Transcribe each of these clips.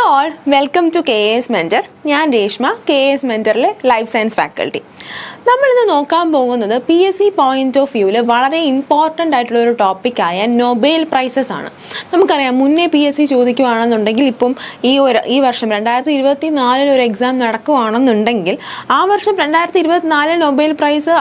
Hello all welcome to K S mentor ഞാൻ Reshma K S മെന്ററിലെ life science faculty നമ്മളിന്ന് നോക്കാൻ പോകുന്നത് P S C point of വ്യൂവിൽ വളരെ ഇമ്പോർട്ടന്റ് ആയിട്ടുള്ള ഒരു ടോപ്പിക്കായ നൊബേൽ പ്രൈസസ് ആണ്. നമുക്കറിയാം മുന്നേ പി എസ് സി ചോദിക്കുവാണെന്നുണ്ടെങ്കിൽ ഇപ്പം ഈ ഒരു ഈ വർഷം രണ്ടായിരത്തി ഇരുപത്തി നാലിൽ ഒരു എക്സാം നടക്കുവാണെന്നുണ്ടെങ്കിൽ ആ വർഷം രണ്ടായിരത്തി ഇരുപത്തിനാലിൽ നൊബേൽ പ്രൈസ്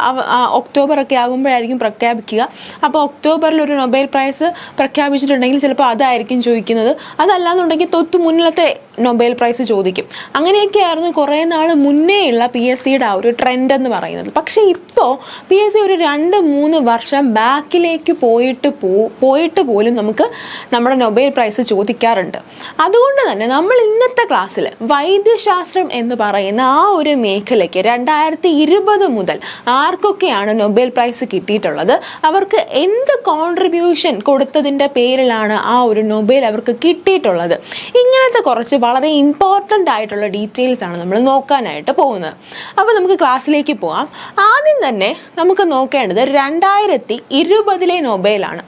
ഒക്ടോബർ ഒക്കെ ആകുമ്പോഴായിരിക്കും പ്രഖ്യാപിക്കുക. അപ്പോൾ ഒക്ടോബറിൽ ഒരു നൊബേൽ പ്രൈസ് പ്രഖ്യാപിച്ചിട്ടുണ്ടെങ്കിൽ ചിലപ്പോൾ അതായിരിക്കും ചോദിക്കുന്നത്. അതല്ലാന്നുണ്ടെങ്കിൽ തൊത്ത് മുന്നിലത്തെ നൊബേൽ പ്രൈസ് ചോദിക്കും. അങ്ങനെയൊക്കെയായിരുന്നു കുറേ നാൾ മുന്നേ ഉള്ള പി എസ് സിയുടെ ആ ഒരു ട്രെൻഡ് എന്ന് പറയുന്നത്. പക്ഷേ ഇപ്പോൾ പി എസ് സി ഒരു രണ്ട് മൂന്ന് വർഷം ബാക്കിലേക്ക് പോയിട്ട് പോ പോയിട്ട് പോലും നമുക്ക് നമ്മുടെ നൊബേൽ പ്രൈസ് ചോദിക്കാറുണ്ട്. അതുകൊണ്ട് തന്നെ നമ്മൾ ഇന്നത്തെ ക്ലാസ്സിൽ വൈദ്യശാസ്ത്രം എന്ന് പറയുന്ന ആ ഒരു മേഖലയ്ക്ക് രണ്ടായിരത്തി ഇരുപത് മുതൽ ആർക്കൊക്കെയാണ് നൊബേൽ പ്രൈസ് കിട്ടിയിട്ടുള്ളത്? അവർക്ക് എന്ത് കോൺട്രിബ്യൂഷൻ കൊടുത്തതിന്റെ പേരിലാണ് ആ ഒരു നൊബേൽ അവർക്ക് കിട്ടിയിട്ടുള്ളത്? ഇങ്ങനത്തെ കുറച്ച് വളരെ ഇമ്പോർട്ടന്റ് ആയിട്ടുള്ള ഡീറ്റെയിൽസ് ആണ് നമ്മൾ നോക്കാനായിട്ട് പോകുന്നത്. അപ്പോൾ നമുക്ക് ക്ലാസ്സിലേക്ക് പോവാം. ആദ്യം തന്നെ നമുക്ക് നോക്കേണ്ടത് രണ്ടായിരത്തി ഇരുപതിലെ നൊബേലാണ്.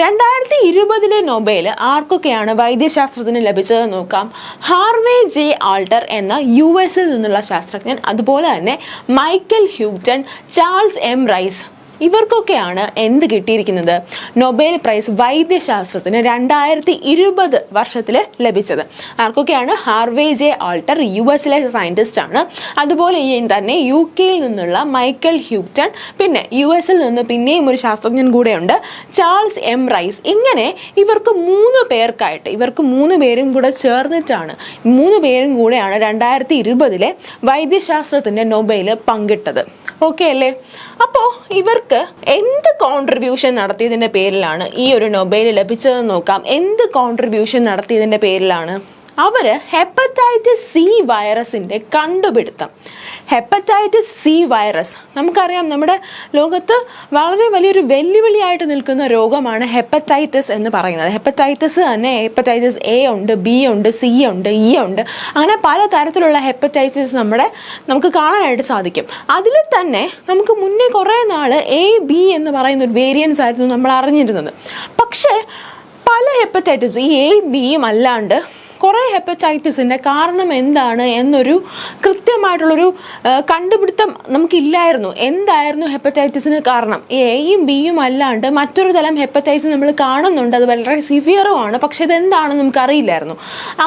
രണ്ടായിരത്തി ഇരുപതിലെ നൊബേൽ ആർക്കൊക്കെയാണ് വൈദ്യശാസ്ത്രത്തിന് ലഭിച്ചത് നോക്കാം. ഹാർവേ ജെ ആൾട്ടർ എന്ന യു എസിൽ നിന്നുള്ള ശാസ്ത്രജ്ഞൻ അതുപോലെ തന്നെ Michael Houghton Charles M Rice. ഇവർക്കൊക്കെയാണ് എന്ത് കിട്ടിയിരിക്കുന്നത്? നൊബേൽ പ്രൈസ് വൈദ്യശാസ്ത്രത്തിന് രണ്ടായിരത്തി ഇരുപത് വർഷത്തിൽ ലഭിച്ചത്. ആർക്കൊക്കെയാണ്? ഹാർവേ ജെ ആൾട്ടർ യു എസിലെ സയന്റിസ്റ്റ് ആണ്. അതുപോലെ തന്നെ യു കെയിൽ നിന്നുള്ള മൈക്കൽ ഹ്യൂപ്റ്റൺ പിന്നെ യു എസിൽ നിന്ന് പിന്നെയും ഒരു ശാസ്ത്രജ്ഞൻ കൂടെയുണ്ട്. ചാൾസ് എം റൈസ് ഇങ്ങനെ ഇവർക്ക് മൂന്ന് പേർക്കായിട്ട് ഇവർക്ക് മൂന്ന് പേരും കൂടെ ചേർന്നിട്ടാണ് മൂന്ന് പേരും കൂടെയാണ് രണ്ടായിരത്തി ഇരുപതിലെ വൈദ്യശാസ്ത്രത്തിന്റെ നൊബേൽ പങ്കിട്ടത്. ഓക്കെ അല്ലേ? അപ്പോൾ ഇവർക്ക് എന്ത് കോൺട്രിബ്യൂഷൻ നടത്തിയതിന്റെ പേരിലാണ് ഈ ഒരു നൊബേൽ ലഭിച്ചതെന്ന് നോക്കാം. എന്ത് കോൺട്രിബ്യൂഷൻ നടത്തിയതിന്റെ പേരിലാണ്? അവർ ഹെപ്പറ്റൈറ്റിസ് സി വൈറസിന്റെ കണ്ടുപിടുത്തം. Hepatitis C virus. നമുക്കറിയാം നമ്മുടെ ലോകത്ത് വളരെ വലിയൊരു വെല്ലുവിളിയായിട്ട് നിൽക്കുന്ന രോഗമാണ് ഹെപ്പറ്റൈറ്റിസ് എന്ന് പറയുന്നത്. ഹെപ്പറ്റൈറ്റിസ് തന്നെ ഹെപ്പറ്റൈറ്റിസ് എ ഉണ്ട് ബി ഉണ്ട് സി ഉണ്ട് ഇ ഉണ്ട്. അങ്ങനെ പല തരത്തിലുള്ള ഹെപ്പറ്റൈറ്റിസ് നമ്മുടെ നമുക്ക് കാണാനായിട്ട് സാധിക്കും. അതിൽ തന്നെ നമുക്ക് മുന്നേ കുറേ നാൾ എ ബി എന്ന് പറയുന്ന ഒരു വേരിയൻസ് ആയിരുന്നു നമ്മൾ അറിഞ്ഞിരുന്നത്. പക്ഷേ പല ഹെപ്പറ്റൈറ്റിസ് ഈ എ ബിയും അല്ലാണ്ട് കുറേ ഹെപ്പറ്റൈറ്റിസിന്റെ കാരണം എന്താണ് എന്നൊരു കൃത്യമായിട്ടുള്ളൊരു കണ്ടുപിടുത്തം നമുക്കില്ലായിരുന്നു. എന്തായിരുന്നു ഹെപ്പറ്റൈറ്റിസിന് കാരണം? എയും ബിയും അല്ലാണ്ട് മറ്റൊരു തരം ഹെപ്പറ്റൈറ്റിസ് നമ്മൾ കാണുന്നുണ്ട്. അത് വളരെ സിവിയറും ആണ് പക്ഷെ ഇതെന്താണെന്ന് നമുക്കറിയില്ലായിരുന്നു.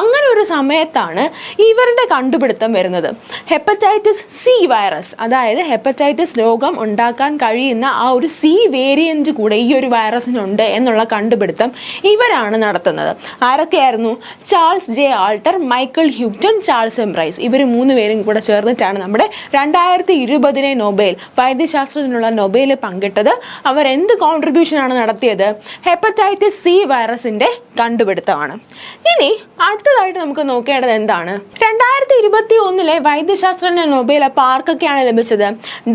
അങ്ങനെ ഒരു സമയത്താണ് ഇവരുടെ കണ്ടുപിടുത്തം വരുന്നത്. ഹെപ്പറ്റൈറ്റിസ് സി വൈറസ് അതായത് ഹെപ്പറ്റൈറ്റിസ് രോഗം ഉണ്ടാക്കാൻ കഴിയുന്ന ആ ഒരു സി വേരിയന്റ് കൂടെ ഈ ഒരു വൈറസിനുണ്ട് എന്നുള്ള കണ്ടുപിടുത്തം ഇവരാണ് നടത്തുന്നത്. ആരൊക്കെയായിരുന്നു? Charles J Alter Michael Houghton Charles M Rice ഇവർ മൂന്ന് പേരും കൂടെ ചേർന്നിട്ടാണ് നമ്മുടെ രണ്ടായിരത്തി ഇരുപതിനെ നൊബേൽ വൈദ്യശാസ്ത്രത്തിനുള്ള നൊബേൽ പങ്കിട്ടത്. അവർ എന്ത് കോൺട്രിബ്യൂഷൻ ആണ് നടത്തിയത്? ഹെപ്പറ്റൈറ്റിസ് സി വൈറസിന്റെ കണ്ടുപിടുത്തമാണ്. ഇനി അടുത്തതായിട്ട് നമുക്ക് നോക്കേണ്ടത് എന്താണ്? രണ്ടായിരത്തി ഇരുപത്തി ഒന്നിലെ വൈദ്യശാസ്ത്രജ്ഞ നൊബേൽ അപ്പോൾ ആർക്കൊക്കെയാണ് ലഭിച്ചത്.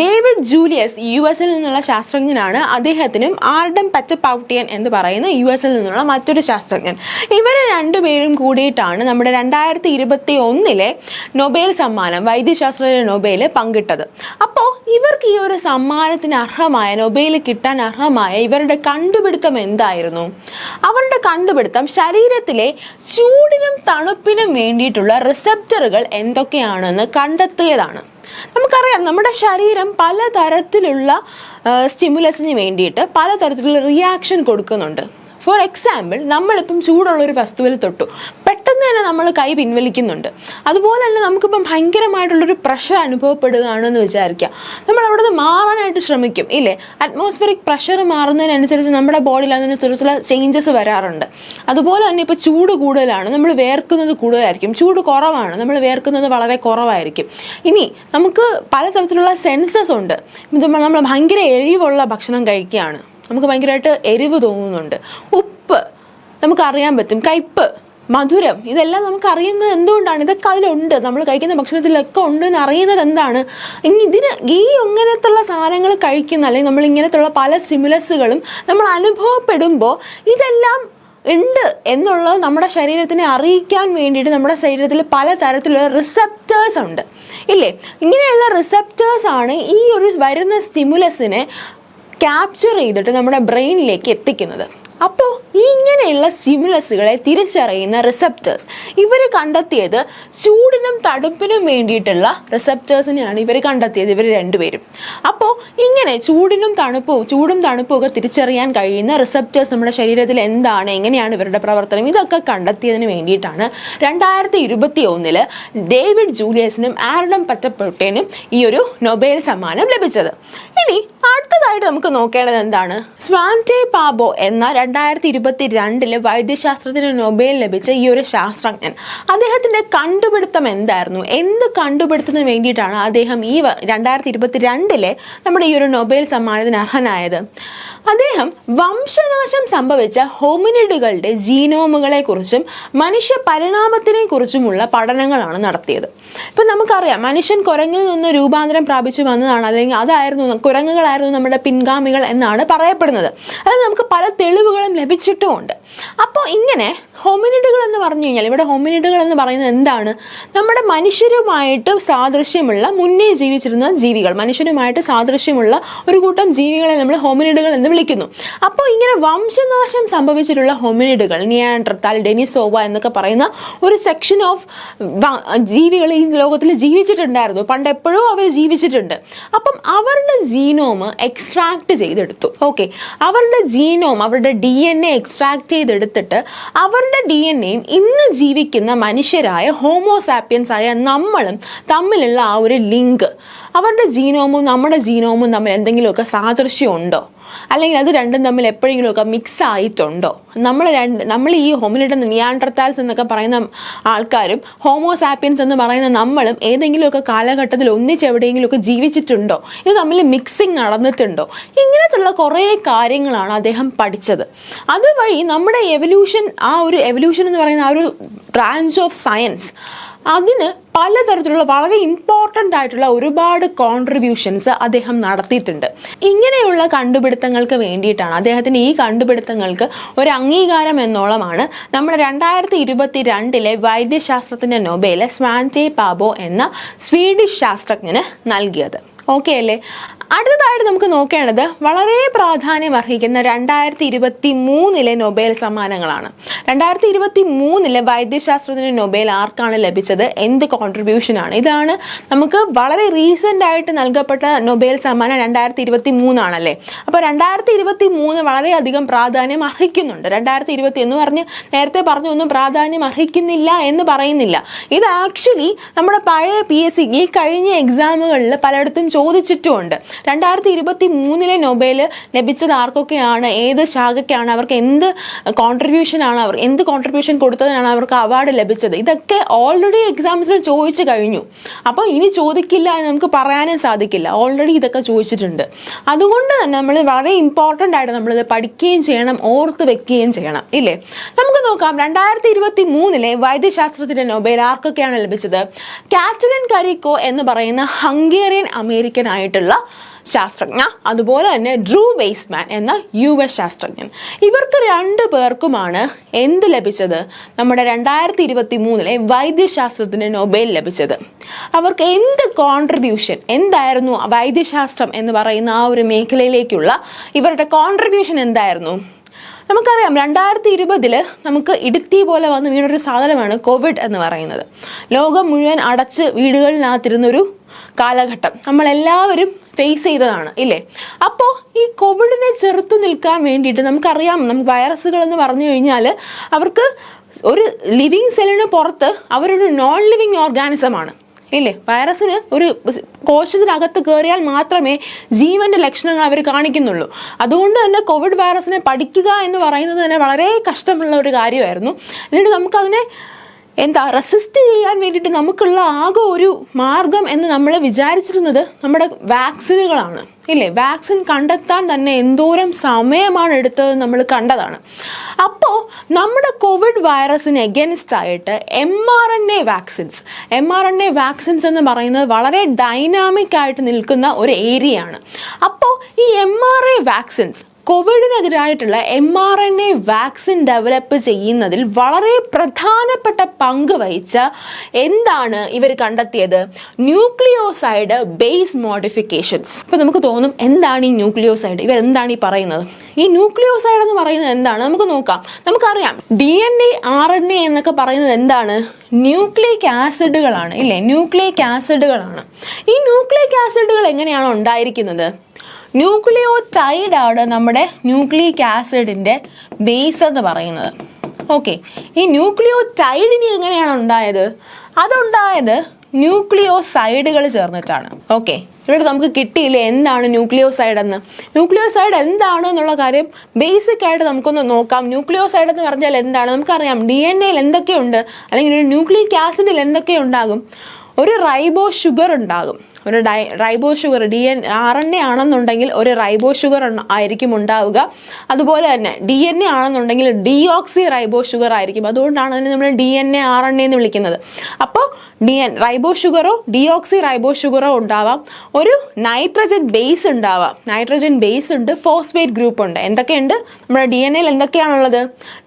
ഡേവിഡ് ജൂലിയസ് യു എസിൽ നിന്നുള്ള ശാസ്ത്രജ്ഞനാണ്. അദ്ദേഹത്തിനും ആർഡം പച്ചപ്പൗട്ടിയൻ എന്ന് പറയുന്ന യു എസിൽ നിന്നുള്ള മറ്റൊരു ശാസ്ത്രജ്ഞൻ. ഇവർ രണ്ടുപേരും കൂടിയിട്ടാണ് നമ്മുടെ രണ്ടായിരത്തി ഇരുപത്തി ഒന്നിലെ നൊബേൽ സമ്മാനം വൈദ്യശാസ്ത്ര നൊബേൽ പങ്കിട്ടത്. അപ്പോൾ ഇവർക്ക് ഈ ഒരു സമ്മാനത്തിന് അർഹമായ നൊബേൽ കിട്ടാൻ അർഹമായ ഇവരുടെ കണ്ടുപിടുത്തം എന്തായിരുന്നു? അവരുടെ കണ്ടുപിടുത്തം ശരീരത്തിലെ ചൂടിനും തണുപ്പിനും വേണ്ടിയിട്ടുള്ള റിസപ്റ്ററുകൾ എന്തൊക്കെയാണെന്ന് കണ്ടെത്തിയതാണ്. നമുക്കറിയാം നമ്മുടെ ശരീരം പലതരത്തിലുള്ള സ്റ്റിമുലസിന് വേണ്ടിയിട്ട് പലതരത്തിലുള്ള റിയാക്ഷൻ കൊടുക്കുന്നുണ്ട്. ഫോർ എക്സാമ്പിൾ നമ്മളിപ്പം ചൂടുള്ള ഒരു വസ്തുവിൽ തൊട്ടു. പെട്ടെന്ന് തന്നെ നമ്മൾ കൈ പിൻവലിക്കുന്നുണ്ട്. അതുപോലെ തന്നെ നമുക്കിപ്പം ഭയങ്കരമായിട്ടുള്ളൊരു പ്രഷർ അനുഭവപ്പെടുകയാണെന്ന് വിചാരിക്കുക. നമ്മൾ അവിടെ നിന്ന് മാറാനായിട്ട് ശ്രമിക്കും ഇല്ലേ? അറ്റ്മോസ്ഫിയറിക് പ്രഷർ മാറുന്നതിനനുസരിച്ച് നമ്മുടെ ബോഡിയിൽ അതിനനുസരിച്ചുള്ള ചേഞ്ചസ് വരാറുണ്ട്. അതുപോലെ തന്നെ ഇപ്പോൾ ചൂട് കൂടുതലാണ്. നമ്മൾ വേർക്കുന്നത് കൂടുതലായിരിക്കും. ചൂട് കുറവാണ്. നമ്മൾ വേർക്കുന്നത് വളരെ കുറവായിരിക്കും. ഇനി നമുക്ക് പലതരത്തിലുള്ള സെൻസസ് ഉണ്ട്. നമ്മൾ ഭയങ്കര എരിവുള്ള ഭക്ഷണം കഴിക്കുകയാണ്. നമുക്ക് ഭയങ്കരമായിട്ട് എരിവ് തോന്നുന്നുണ്ട്. ഉപ്പ് നമുക്കറിയാൻ പറ്റും. കയ്പ്പ് മധുരം ഇതെല്ലാം നമുക്ക് അറിയുന്നത് എന്തുകൊണ്ടാണ്? ഇതൊക്കെ അതിലുണ്ട്. നമ്മൾ കഴിക്കുന്ന ഭക്ഷണത്തിലൊക്കെ ഉണ്ട് എന്ന് അറിയുന്നത് എന്താണ്? ഇതിന് ഈ ഇങ്ങനത്തുള്ള സാധനങ്ങൾ കഴിക്കുന്ന അല്ലെങ്കിൽ നമ്മൾ ഇങ്ങനത്തുള്ള പല സ്റ്റിമുലസുകളും നമ്മൾ അനുഭവപ്പെടുമ്പോൾ ഇതെല്ലാം ഉണ്ട് എന്നുള്ളത് നമ്മുടെ ശരീരത്തിനെ അറിയിക്കാൻ വേണ്ടിയിട്ട് നമ്മുടെ ശരീരത്തിൽ പല തരത്തിലുള്ള റിസപ്റ്റേഴ്സ് ഉണ്ട്. ഇല്ലേ? ഇങ്ങനെയുള്ള റിസപ്റ്റേഴ്സ് ആണ് ഈ ഒരു വരുന്ന സ്റ്റിമുലസിനെ ക്യാപ്ചർ ചെയ്തിട്ട് നമ്മുടെ ബ്രെയിനിലേക്ക് എത്തിക്കുന്നത്. അപ്പോൾ ഇങ്ങനെയുള്ള സ്റ്റിമുലസുകളെ തിരിച്ചറിയുന്ന റിസപ്റ്റേഴ്സ് ഇവർ കണ്ടെത്തിയത് ചൂടിനും തണുപ്പിനും വേണ്ടിയിട്ടുള്ള റിസപ്റ്റേഴ്സിനെയാണ് ഇവർ കണ്ടെത്തിയത് ഇവർ രണ്ടുപേരും. അപ്പോൾ ഇങ്ങനെ ചൂടിനും തണുപ്പും ചൂടും തണുപ്പും ഒക്കെ തിരിച്ചറിയാൻ കഴിയുന്ന റിസപ്റ്റേഴ്സ് നമ്മുടെ ശരീരത്തിൽ എന്താണ് എങ്ങനെയാണ് ഇവരുടെ പ്രവർത്തനം ഇതൊക്കെ കണ്ടെത്തിയതിന് വേണ്ടിയിട്ടാണ് രണ്ടായിരത്തി ഇരുപത്തി ഒന്നിൽ ഡേവിഡ് ജൂലിയസിനും ആരഡം പറ്റപ്പെട്ടേനും ഈ ഒരു നൊബേൽ സമ്മാനം ലഭിച്ചത്. ഇനി അടുത്തതായിട്ട് നമുക്ക് നോക്കേണ്ടത് എന്താണ്? സ്വാന്റേ പാബോ എന്ന രണ്ടായിരത്തി ഇരുപത്തി രണ്ടിൽ വൈദ്യശാസ്ത്രത്തിന് നൊബേൽ ലഭിച്ച ഈ ഒരു ശാസ്ത്രജ്ഞൻ. അദ്ദേഹത്തിന്റെ കണ്ടുപിടുത്തം എന്തായിരുന്നു? എന്ത് കണ്ടുപിടുത്തത്തിന് വേണ്ടിയിട്ടാണ് അദ്ദേഹം ഈ രണ്ടായിരത്തി ഇരുപത്തി രണ്ടിലെ നമ്മുടെ ഈ ഒരു നൊബേൽ സമ്മാനത്തിന് അർഹനായത്? അദ്ദേഹം വംശനാശം സംഭവിച്ച ഹോമിനിഡുകളുടെ ജീനോമുകളെ കുറിച്ചും മനുഷ്യ പരിണാമത്തിനെ കുറിച്ചുമുള്ള പഠനങ്ങളാണ് നടത്തിയത്. ഇപ്പം നമുക്കറിയാം മനുഷ്യൻ കുരങ്ങിൽ നിന്ന് രൂപാന്തരം പ്രാപിച്ചു വന്നതാണ് അല്ലെങ്കിൽ അതായിരുന്നു കുരങ്ങുകളായിരുന്നു നമ്മുടെ പിൻഗാമികൾ എന്നാണ് പറയപ്പെടുന്നത്. അത് നമുക്ക് പല തെളിവുകളും ലഭിച്ചിട്ടുമുണ്ട്. അപ്പോൾ ഇങ്ങനെ ഹോമിനിഡുകൾ എന്ന് പറഞ്ഞു കഴിഞ്ഞാൽ ഇവിടെ ഹോമിനിഡുകൾ എന്ന് പറയുന്നത് എന്താണ്? നമ്മുടെ മനുഷ്യരുമായിട്ട് സാദൃശ്യമുള്ള മുന്നേ ജീവിച്ചിരുന്ന ജീവികൾ മനുഷ്യരുമായിട്ട് സാദൃശ്യമുള്ള ഒരു കൂട്ടം ജീവികളെ നമ്മൾ ഹോമിനിഡുകൾ എന്ന് വിളിക്കുന്നു. അപ്പോൾ ഇങ്ങനെ വംശനാശം സംഭവിച്ചിട്ടുള്ള ഹോമിനിഡുകൾ നിയാൻഡർത്താൽ ഡെനിസോവ എന്നൊക്കെ പറയുന്ന ഒരു സെക്ഷൻ ഓഫ് ജീവികൾ ഈ ലോകത്തിൽ ജീവിച്ചിട്ടുണ്ടായിരുന്നു. പണ്ട് എപ്പോഴും അവർ ജീവിച്ചിട്ടുണ്ട്. അപ്പം അവരുടെ ജീനോം എക്സ്ട്രാക്ട് ചെയ്തെടുത്തു. ഓക്കെ അവരുടെ ജീനോം അവരുടെ ഡി എൻ എ എക്സ്ട്രാക്ട് ചെയ്തെടുത്തിട്ട് അവരുടെ ഡി എൻ എയും ഇന്ന് ജീവിക്കുന്ന മനുഷ്യരായ ഹോമോസാപ്പിയൻസ് ആയ നമ്മളും തമ്മിലുള്ള ആ ഒരു ലിങ്ക്. അവരുടെ ജീനോമും നമ്മുടെ ജീനോമും തമ്മിൽ എന്തെങ്കിലുമൊക്കെ സാദൃശ്യം ഉണ്ടോ അല്ലെങ്കിൽ അത് രണ്ടും തമ്മിൽ എപ്പോഴെങ്കിലുമൊക്കെ മിക്സ് ആയിട്ടുണ്ടോ? നമ്മൾ രണ്ട് നമ്മൾ ഈ ഹോമിനിഡ് നിയാണ്ടർത്താൽസ് എന്നൊക്കെ പറയുന്ന ആൾക്കാരും ഹോമോസാപ്പിയൻസ് എന്ന് പറയുന്ന നമ്മളും ഏതെങ്കിലുമൊക്കെ കാലഘട്ടത്തിൽ ഒന്നിച്ച് എവിടെയെങ്കിലുമൊക്കെ ജീവിച്ചിട്ടുണ്ടോ? ഇത് തമ്മിൽ മിക്സിങ് നടന്നിട്ടുണ്ടോ? ഇങ്ങനത്തുള്ള കുറേ കാര്യങ്ങളാണ് അദ്ദേഹം പഠിച്ചത്. അതുവഴി നമ്മുടെ എവല്യൂഷൻ ആ ഒരു എവല്യൂഷൻ എന്ന് പറയുന്ന ആ ഒരു ബ്രാഞ്ച് ഓഫ് സയൻസ് അതിന് പലതരത്തിലുള്ള വളരെ ഇമ്പോർട്ടന്റ് ആയിട്ടുള്ള ഒരുപാട് കോൺട്രിബ്യൂഷൻസ് അദ്ദേഹം നടത്തിയിട്ടുണ്ട്. ഇങ്ങനെയുള്ള കണ്ടുപിടുത്തങ്ങൾക്ക് വേണ്ടിയിട്ടാണ് അദ്ദേഹത്തിന് ഈ കണ്ടുപിടുത്തങ്ങൾക്ക് ഒരു അംഗീകാരം എന്നോളമാണ്. നമ്മൾ രണ്ടായിരത്തി ഇരുപത്തി രണ്ടിലെ വൈദ്യശാസ്ത്രത്തിന്റെ നൊബേൽ സ്വാന്റേ പാബോ എന്ന സ്വീഡിഷ് ശാസ്ത്രജ്ഞന് നൽകിയത്. ഓക്കെ അല്ലേ? അടുത്തതായിട്ട് നമുക്ക് നോക്കേണ്ടത് വളരെ പ്രാധാന്യം അർഹിക്കുന്ന രണ്ടായിരത്തി ഇരുപത്തി മൂന്നിലെ നൊബേൽ സമ്മാനങ്ങളാണ്. രണ്ടായിരത്തി ഇരുപത്തി മൂന്നിലെ വൈദ്യശാസ്ത്രത്തിന് നൊബേൽ ആർക്കാണ് ലഭിച്ചത്? എന്ത് കോൺട്രിബ്യൂഷൻ ആണ്? ഇതാണ് നമുക്ക് വളരെ റീസെന്റ് ആയിട്ട് നൽകപ്പെട്ട നൊബേൽ സമ്മാനം രണ്ടായിരത്തി ഇരുപത്തി മൂന്നാണല്ലേ അപ്പോൾ രണ്ടായിരത്തി ഇരുപത്തി മൂന്ന് വളരെയധികം പ്രാധാന്യം അർഹിക്കുന്നുണ്ട്. രണ്ടായിരത്തി ഇരുപത്തി എന്ന് പറഞ്ഞ് നേരത്തെ പറഞ്ഞു ഒന്നും പ്രാധാന്യം അർഹിക്കുന്നില്ല എന്ന് പറയുന്നില്ല. ഇത് ആക്ച്വലി നമ്മുടെ പഴയ പി എസ് സി ഈ കഴിഞ്ഞ എക്സാമുകളിൽ പലയിടത്തും ചോദിച്ചിട്ടുമുണ്ട്. രണ്ടായിരത്തി ഇരുപത്തി മൂന്നിലെ നൊബേൽ ലഭിച്ചത് ആർക്കൊക്കെയാണ്? ഏത് ശാഖയ്ക്കാണ് അവർക്ക് എന്ത് കോൺട്രിബ്യൂഷനാണ് അവർ എന്ത് കോൺട്രിബ്യൂഷൻ കൊടുത്തതിനാണ് അവർക്ക് അവാർഡ് ലഭിച്ചത്? ഇതൊക്കെ ഓൾറെഡി എക്സാംസിൽ ചോദിച്ചു കഴിഞ്ഞു. അപ്പോൾ ഇനി ചോദിക്കില്ല എന്ന് നമുക്ക് പറയാനും സാധിക്കില്ല. ഓൾറെഡി ഇതൊക്കെ ചോദിച്ചിട്ടുണ്ട്. അതുകൊണ്ട് തന്നെ നമ്മൾ വളരെ ഇമ്പോർട്ടന്റ് ആയിട്ട് നമ്മളിത് പഠിക്കുകയും ചെയ്യണം ഓർത്ത് വെക്കുകയും ചെയ്യണം. ഇല്ലേ? നമുക്ക് നോക്കാം. രണ്ടായിരത്തി ഇരുപത്തി മൂന്നിലെ വൈദ്യശാസ്ത്രത്തിന്റെ നൊബേൽ ആർക്കൊക്കെയാണ് ലഭിച്ചത്? കാറ്റലിൻ കരിക്കോ എന്ന് പറയുന്ന ഹംഗേറിയൻ അമേരിക്കൻ ആയിട്ടുള്ള ശാസ്ത്രജ്ഞ. അതുപോലെ തന്നെ ഡ്രൂ വെയ്സ്മാൻ എന്ന യു എസ് ശാസ്ത്രജ്ഞൻ. ഇവർക്ക് രണ്ടു പേർക്കുമാണ് എന്ത് ലഭിച്ചത്? നമ്മുടെ രണ്ടായിരത്തി ഇരുപത്തി മൂന്നിലെ വൈദ്യശാസ്ത്രത്തിന് നൊബേൽ ലഭിച്ചത്. അവർക്ക് എന്ത് കോൺട്രിബ്യൂഷൻ എന്തായിരുന്നു വൈദ്യശാസ്ത്രം എന്ന് പറയുന്ന ആ ഒരു മേഖലയിലേക്കുള്ള ഇവരുടെ കോൺട്രിബ്യൂഷൻ എന്തായിരുന്നു? നമുക്കറിയാം രണ്ടായിരത്തി ഇരുപതിൽ നമുക്ക് ഇടുത്തി പോലെ വന്ന് വീണൊരു സാധനമാണ് കോവിഡ് എന്ന് പറയുന്നത്. ലോകം മുഴുവൻ അടച്ച് വീടുകളിനകത്തിരുന്നൊരു കാലഘട്ടം. നമ്മളെല്ലാവരും ഫേസ് ചെയ്തതാണ് ഇല്ലേ? അപ്പോൾ ഈ കോവിഡിനെ ചെറുത്ത് നിൽക്കാൻ വേണ്ടിയിട്ട് നമുക്കറിയാം നമുക്ക് വൈറസുകൾ എന്ന് പറഞ്ഞു കഴിഞ്ഞാൽ അവർക്ക് ഒരു ലിവിങ് സെല്ലിന് പുറത്ത് അവരൊരു നോൺ ലിവിങ് ഓർഗാനിസമാണ് ഇല്ലേ? വൈറസിന് ഒരു കോശത്തിനകത്ത് കയറിയാൽ മാത്രമേ ജീവന്റെ ലക്ഷണങ്ങൾ അവർ കാണിക്കുന്നുള്ളൂ. അതുകൊണ്ട് തന്നെ കോവിഡ് വൈറസിനെ പഠിക്കുക എന്ന് പറയുന്നത് തന്നെ വളരെ കഷ്ടമുള്ള ഒരു കാര്യമായിരുന്നു. എന്നിട്ട് നമുക്കതിനെ എന്താ റെസിസ്റ്റ് ചെയ്യാൻ വേണ്ടിയിട്ട് നമുക്കുള്ള ആകെ ഒരു മാർഗം എന്ന് നമ്മൾ വിചാരിച്ചിരുന്നത് നമ്മുടെ വാക്സിനുകളാണ് ഇല്ലേ? വാക്സിൻ കണ്ടെത്താൻ തന്നെ എന്തോരം സമയമാണ് എടുത്തത് നമ്മൾ കണ്ടതാണ്. അപ്പോൾ നമ്മുടെ കോവിഡ് വൈറസിന് എഗൻസ്റ്റ് ആയിട്ട് M R N A vaccines M R N A vaccines എന്ന് പറയുന്നത് വളരെ ഡൈനാമിക് ആയിട്ട് നിൽക്കുന്ന ഒരു ഏരിയയാണ് അപ്പോൾ ഈ M R A vaccines കോവിഡിനെതിരായിട്ടുള്ള M R N A vaccine develop ചെയ്യുന്നതിൽ വളരെ പ്രധാനപ്പെട്ട പങ്ക് വഹിച്ച എന്താണ് ഇവർ കണ്ടെത്തിയത്? Nucleoside base modifications. അപ്പോൾ നമുക്ക് തോന്നും എന്താണ് ഈ ന്യൂക്ലിയോസൈഡ്? ഇവർ എന്താണ് ഈ പറയുന്നത്? ഈ ന്യൂക്ലിയോസൈഡ് എന്ന് പറയുന്നത് എന്താണ്? നമുക്ക് നോക്കാം. നമുക്കറിയാം. D N A R N A എന്നൊക്കെ പറയുന്നത് എന്താണ്? ന്യൂക്ലിയക് ആസിഡുകളാണ് ഇല്ലേ? ന്യൂക്ലിയക് ആസിഡുകളാണ്. ഈ ന്യൂക്ലിയക് ആസിഡുകൾ എങ്ങനെയാണ് ഉണ്ടായിരിക്കുന്നത്? ന്യൂക്ലിയോടൈഡ് ആണ് നമ്മുടെ ന്യൂക്ലിയിക് ആസിഡിന്റെ ബേസ് എന്ന് പറയുന്നത്. ഓക്കെ ഈ ന്യൂക്ലിയോടൈഡിന് എങ്ങനെയാണ് ഉണ്ടായത്? അതുണ്ടായത് ന്യൂക്ലിയോസൈഡുകൾ ചേർന്നിട്ടാണ്. ഓക്കെ ഇവിടെ നമുക്ക് കിട്ടിയില്ലേ എന്താണ് ന്യൂക്ലിയോസൈഡ് എന്ന്? ന്യൂക്ലിയോസൈഡ് എന്താണ് എന്നുള്ള കാര്യം ബേസിക് ആയിട്ട് നമുക്കൊന്ന് നോക്കാം. ന്യൂക്ലിയോസൈഡ് എന്ന് പറഞ്ഞാൽ എന്താണ്? നമുക്കറിയാം. ഡി എൻ എയിൽ എന്തൊക്കെയുണ്ട്? അല്ലെങ്കിൽ ഒരു ന്യൂക്ലിയിക് ആസിഡിൽ എന്തൊക്കെ ഉണ്ടാകും ഒരു റൈബോ ഷുഗർ ഉണ്ടാകും. ഒരു dye ribose sugar D N R N A ആണെന്നുണ്ടെങ്കിൽ ഒരു റൈബോ ഷുഗർ ആയിരിക്കും ഉണ്ടാവുക. അതുപോലെ തന്നെ ഡി എൻ എ ആണെന്നുണ്ടെങ്കിൽ ഡിയോക്സി റൈബോ ഷുഗർ ആയിരിക്കും. അതുകൊണ്ടാണ് അതിനെ നമ്മൾ D N A R N A എന്ന് വിളിക്കുന്നത്. അപ്പോൾ ഡി എൻ റൈബോ ഷുഗറോ ഡിയോക്സി റൈബോ ഷുഗറോ ഉണ്ടാവാം. ഒരു നൈട്രജൻ ബേസ് ഉണ്ടാവാം. നൈട്രജൻ ബേസ് ഉണ്ട് ഫോസ്ഫേറ്റ് ഗ്രൂപ്പ് ഉണ്ട്. എന്തൊക്കെയുണ്ട്? നമ്മുടെ ഡി എൻ എയിൽ എന്തൊക്കെയാണുള്ളത്?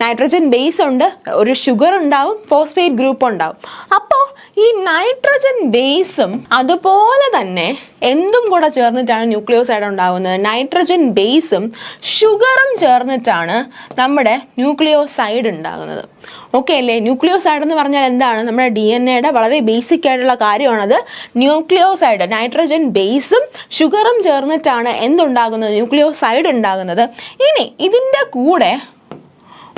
നൈട്രജൻ ബേസ് ഉണ്ട് ഒരു ഷുഗർ ഉണ്ടാവും ഫോസ്ഫേറ്റ് ഗ്രൂപ്പ് ഉണ്ടാവും. അപ്പോൾ ഈ നൈട്രജൻ ബേസും അതുപോലെ തന്നെ എന്തും കൂടെ ചേർന്നിട്ടാണ് ന്യൂക്ലിയോസൈഡ് ഉണ്ടാകുന്നത് നൈട്രജൻ ബേസും ഷുഗറും ചേർന്നിട്ടാണ് നമ്മുടെ ന്യൂക്ലിയോസൈഡ് ഉണ്ടാകുന്നത്. ഓക്കെ അല്ലേ? ന്യൂക്ലിയോസൈഡ് എന്ന് പറഞ്ഞാൽ എന്താണ്? നമ്മുടെ ഡി എൻ എയുടെ വളരെ ബേസിക് ആയിട്ടുള്ള കാര്യമാണത് ന്യൂക്ലിയോസൈഡ് നൈട്രജൻ ബേസും ഷുഗറും ചേർന്നിട്ടാണ് എന്തുണ്ടാകുന്നത്? ന്യൂക്ലിയോസൈഡ് ഉണ്ടാകുന്നത്. ഇനി ഇതിന്റെ കൂടെ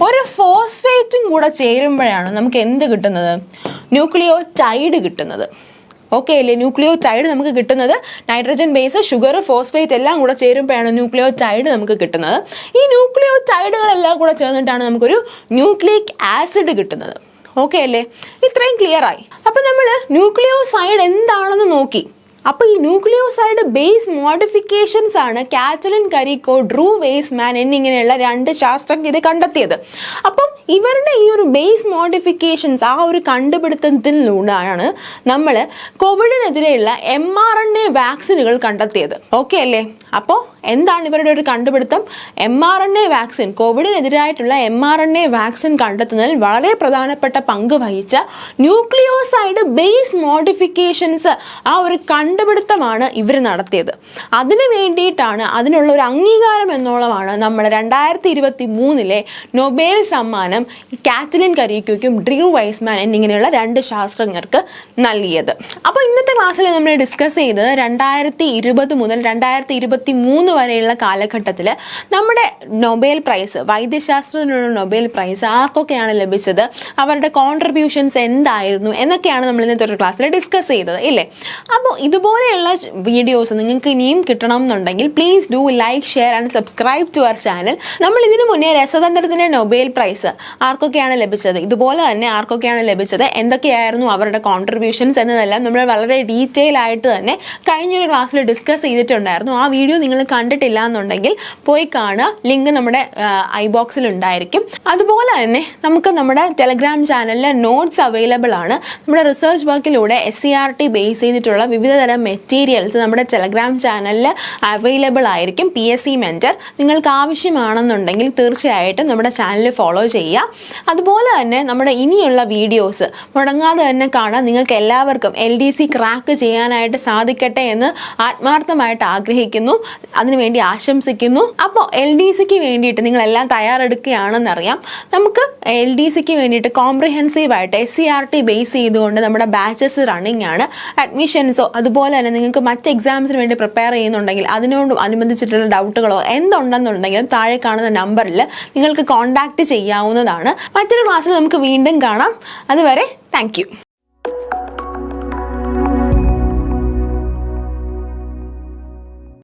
ഒരു ഫോസ്ഫേറ്റും കൂടെ ചേരുമ്പോഴാണ് നമുക്ക് എന്ത് കിട്ടുന്നത്? ന്യൂക്ലിയോ ടൈഡ് കിട്ടുന്നത്. ഓക്കെ അല്ലേ? ന്യൂക്ലിയോ ടൈഡ് നമുക്ക് കിട്ടുന്നത് നൈട്രജൻ ബേസ് ഷുഗർ ഫോസ്ഫേറ്റ് എല്ലാം കൂടെ ചേരുമ്പോഴാണ് ന്യൂക്ലിയോ ടൈഡ് നമുക്ക് കിട്ടുന്നത്. ഈ ന്യൂക്ലിയോ ടൈഡുകളെല്ലാം കൂടെ ചേർന്നിട്ടാണ് നമുക്കൊരു ന്യൂക്ലിയിക് ആസിഡ് കിട്ടുന്നത്. ഓക്കെ അല്ലേ? ഇത്രയും ക്ലിയർ ആയി. അപ്പം നമ്മൾ ന്യൂക്ലിയോസൈഡ് എന്താണെന്ന് നോക്കി. അപ്പോൾ ഈ ന്യൂക്ലിയോസൈഡ് ബേസ് മോഡിഫിക്കേഷൻസ് ആണ് കാറ്റലിൻ കരിക്കോ ഡ്രൂ വേസ്മാൻ എന്നിങ്ങനെയുള്ള രണ്ട് ശാസ്ത്രജ്ഞർ കണ്ടെത്തിയത്. അപ്പം ഇവരുടെ ഈ ഒരു ബേസ് മോഡിഫിക്കേഷൻസ് ആ ഒരു കണ്ടുപിടുത്തത്തിലൂടെയാണ് നമ്മൾ കോവിഡിനെതിരെയുള്ള എം ആർ എൻ എ വാക്സിനുകൾ കണ്ടെത്തിയത്. ഓക്കെ അല്ലേ? അപ്പോൾ എന്താണ് ഇവരുടെ ഒരു കണ്ടുപിടുത്തം? M R N A vaccine കോവിഡിനെതിരായിട്ടുള്ള M R N A vaccine കണ്ടെത്തുന്നതിൽ വളരെ പ്രധാനപ്പെട്ട പങ്ക് വഹിച്ച ന്യൂക്ലിയോസൈഡ് ബേസ് മോഡിഫിക്കേഷൻസ് ആ ഒരു കണ്ടുപിടുത്തമാണ് ഇവർ നടത്തിയത്. അതിനു വേണ്ടിയിട്ടാണ് അതിനുള്ള ഒരു അംഗീകാരം എന്നോളമാണ് നമ്മൾ രണ്ടായിരത്തി ഇരുപത്തി മൂന്നിലെ നൊബേൽ സമ്മാനം കാറ്റലിൻ കരീക്കോയ്ക്കും ഡ്രീവ് വൈസ്മാൻ എന്നിങ്ങനെയുള്ള രണ്ട് ശാസ്ത്രജ്ഞർക്ക് നൽകിയത്. അപ്പോൾ ഇന്നത്തെ ക്ലാസ്സിൽ നമ്മൾ ഡിസ്കസ് ചെയ്തത് രണ്ടായിരത്തി ഇരുപത് മുതൽ രണ്ടായിരത്തി ഇരുപത്തി മൂന്ന് വരെയുള്ള കാലഘട്ടത്തിൽ നമ്മുടെ നൊബേൽ പ്രൈസ് വൈദ്യശാസ്ത്രത്തിനുള്ള നൊബേൽ പ്രൈസ് ആർക്കൊക്കെയാണ് ലഭിച്ചത്? അവരുടെ കോൺട്രിബ്യൂഷൻസ് എന്തായിരുന്നു? എന്നൊക്കെയാണ് നമ്മൾ ഇന്നത്തെ ഒരു ക്ലാസ്സിൽ ഡിസ്കസ് ചെയ്തത് ഇല്ലേ? അപ്പോൾ ഇതുപോലെയുള്ള വീഡിയോസ് നിങ്ങൾക്ക് ഇനിയും കിട്ടണം എന്നുണ്ടെങ്കിൽ please do like share and subscribe to our channel നമ്മൾ ഇതിനു മുന്നേ രസതന്ത്രത്തിന്റെ നൊബേൽ പ്രൈസ് ആർക്കൊക്കെയാണ് ലഭിച്ചത്? ഇതുപോലെ തന്നെ ആർക്കൊക്കെയാണ് ലഭിച്ചത്? എന്തൊക്കെയായിരുന്നു അവരുടെ കോൺട്രിബ്യൂഷൻസ് എന്നതെല്ലാം നമ്മൾ വളരെ ഡീറ്റെയിൽ ആയിട്ട് തന്നെ കഴിഞ്ഞൊരു ക്ലാസ്സിൽ ഡിസ്കസ് ചെയ്തിട്ടുണ്ടായിരുന്നു. ആ വീഡിയോ നിങ്ങൾ കണ്ടിട്ടില്ല എന്നുണ്ടെങ്കിൽ പോയി കാണുക. ലിങ്ക് നമ്മുടെ ഐ ബോക്സിൽ ഉണ്ടായിരിക്കും. അതുപോലെ തന്നെ നമുക്ക് നമ്മുടെ ടെലഗ്രാം ചാനലിൽ നോട്ട്സ് അവൈലബിൾ ആണ്. നമ്മുടെ research വർക്കിലൂടെ S C R T base ചെയ്തിട്ടുള്ള വിവിധതരം മെറ്റീരിയൽസ് നമ്മുടെ ടെലഗ്രാം ചാനലിൽ അവൈലബിൾ ആയിരിക്കും. പി എസ് സി മെന്റർ നിങ്ങൾക്ക് ആവശ്യമാണെന്നുണ്ടെങ്കിൽ തീർച്ചയായിട്ടും നമ്മുടെ ചാനൽ ഫോളോ ചെയ്യുക. അതുപോലെ തന്നെ നമ്മുടെ ഇനിയുള്ള വീഡിയോസ് മുടങ്ങാതെ തന്നെ കാണാൻ നിങ്ങൾക്ക് എല്ലാവർക്കും എൽ ഡി സി ക്രാക്ക് ചെയ്യാനായിട്ട് സാധിക്കട്ടെ എന്ന് ആത്മാർത്ഥമായിട്ട് ആഗ്രഹിക്കുന്നു. അതിനുവേണ്ടി ആശംസിക്കുന്നു. അപ്പോൾ എൽ ഡി സിക്ക് വേണ്ടിയിട്ട് നിങ്ങളെല്ലാം തയ്യാറെടുക്കുകയാണെന്നറിയാം. നമുക്ക് എൽ ഡി സിക്ക് വേണ്ടിയിട്ട് കോംപ്രിഹെൻസീവ് ആയിട്ട് S C R T base ചെയ്തുകൊണ്ട് നമ്മുടെ ബാച്ചസ് റണ്ണിങ് ആണ്. അഡ്മിഷൻസോ അതുപോലെ തന്നെ നിങ്ങൾക്ക് മറ്റ് എക്സാംസിന് വേണ്ടി പ്രിപ്പയർ ചെയ്യുന്നുണ്ടെങ്കിൽ അതിനോട് അനുബന്ധിച്ചിട്ടുള്ള ഡൗട്ടുകളോ എന്തുണ്ടെന്നുണ്ടെങ്കിലും താഴെ കാണുന്ന നമ്പറിൽ നിങ്ങൾക്ക് കോൺടാക്റ്റ് ചെയ്യാവുന്നതാണ്. മറ്റൊരു ക്ലാസ്സിൽ നമുക്ക് വീണ്ടും കാണാം. അതുവരെ താങ്ക്